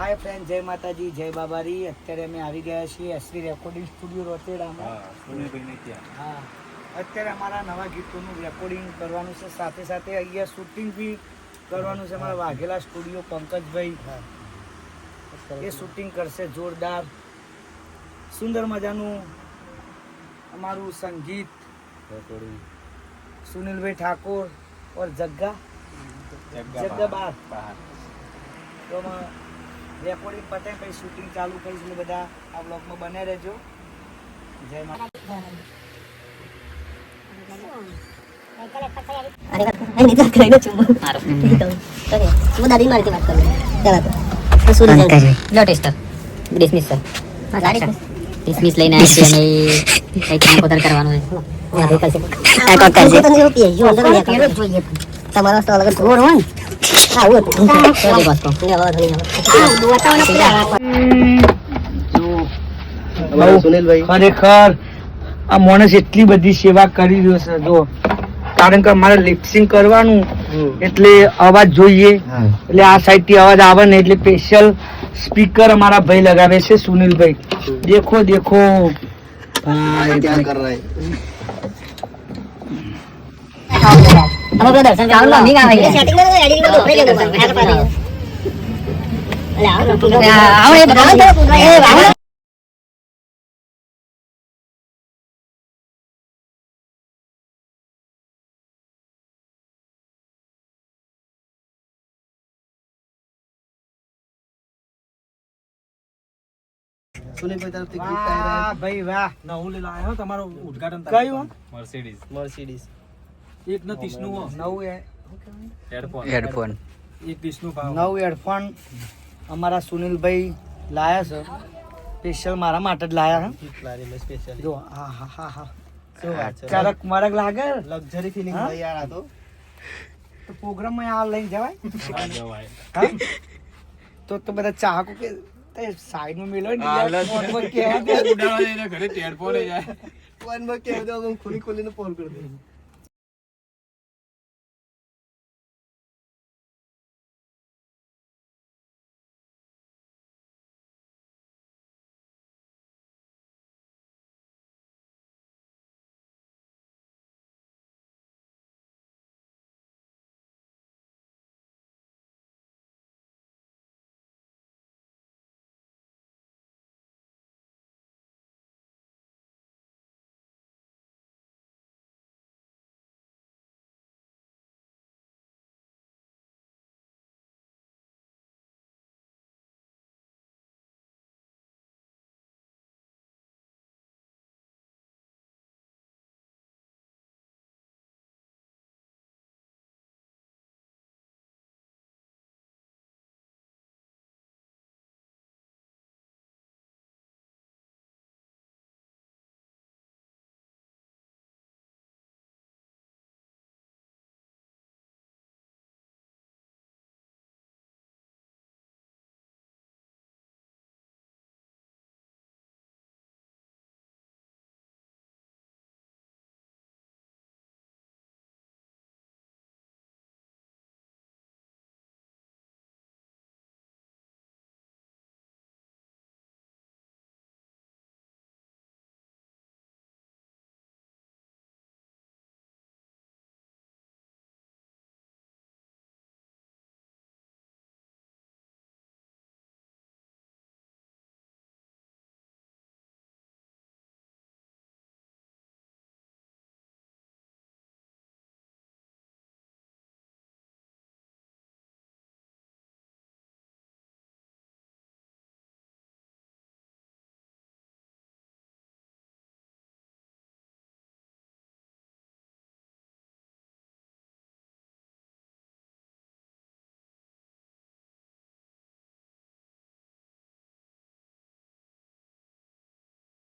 હાય friend જય માતાજી જય બાબારી. અત્યારે અમે આવી ગયા છીએ એસવી રેકોર્ડિંગ સ્ટુડિયો રોતેડામાં. હા અત્યારે અમારા નવા ગીતોનું રેકોર્ડિંગ કરવાનું છે. સાથે સાથે અહીંયા શૂટિંગ બી કરવાનું છે. અમારા વાઘેલા સ્ટુડિયો પંકજભાઈ. એ શૂટિંગ કરશે જોરદાર. સુંદર મજાનું અમારું સંગીત. સુનિલભાઈ ઠાકોર ઓર જગ્ગા? જગ્ગા બાર તો રેકોર્ડિંગ પતે પછી શૂટિંગ ચાલુ કરીશ એટલે બધા આ બ્લોગમાં બને રહેજો. જય માતા તમારો હતું ને ધણી પૂરા સુનિલભાઈ ખરેખર આ માણસ એટલી બધી સેવા કરી રહ્યો છે જો. કારણ કે મારે લિપસિંગ કરવાનું એટલે અવાજ જોઈએ. એટલે આ સાઈડથી અવાજ આવે ને એટલે સ્પેશિયલ સ્પીકર અમારા ભાઈ લગાવે છે સુનિલભાઈ. દેખો દેખો. ભાઈ ભાઈ. હવે દર્શન ચાલો, મમ્મી ગાવે છે. સેટિંગમાં એડિટિંગમાં આપણે કેવું પડે આ પાડી આવો આવો એ બધા એ વાહ વાહ ભાઈ વાહ નવું લેલા આવ્યો તમારો ઉદઘાટન કયું મર્સિડીઝ મર્સિડીઝ એક ને ત્રીસનું નવ હેડફોન. હેડફોન. એક ત્રીસ ભાવ નવું હેડફોન. અમારા સુનિલભાઈ લાયા છે. સ્પેશિયલ મારા માટે જ લાયા છે. જો હા હા હા હા. ક્યારેક મરક લાગે? લક્ઝરી ફિલિંગ હા? યાર આ તો. તો પ્રોગ્રામમાં આ લઈને જવાય? જવાય. તો તો બધા ચાહકો કે તે મેલો ને દે. ઘરે જાય. ફોનમાં કેવું તો ખુલી ખુલીને ફોન કરી દે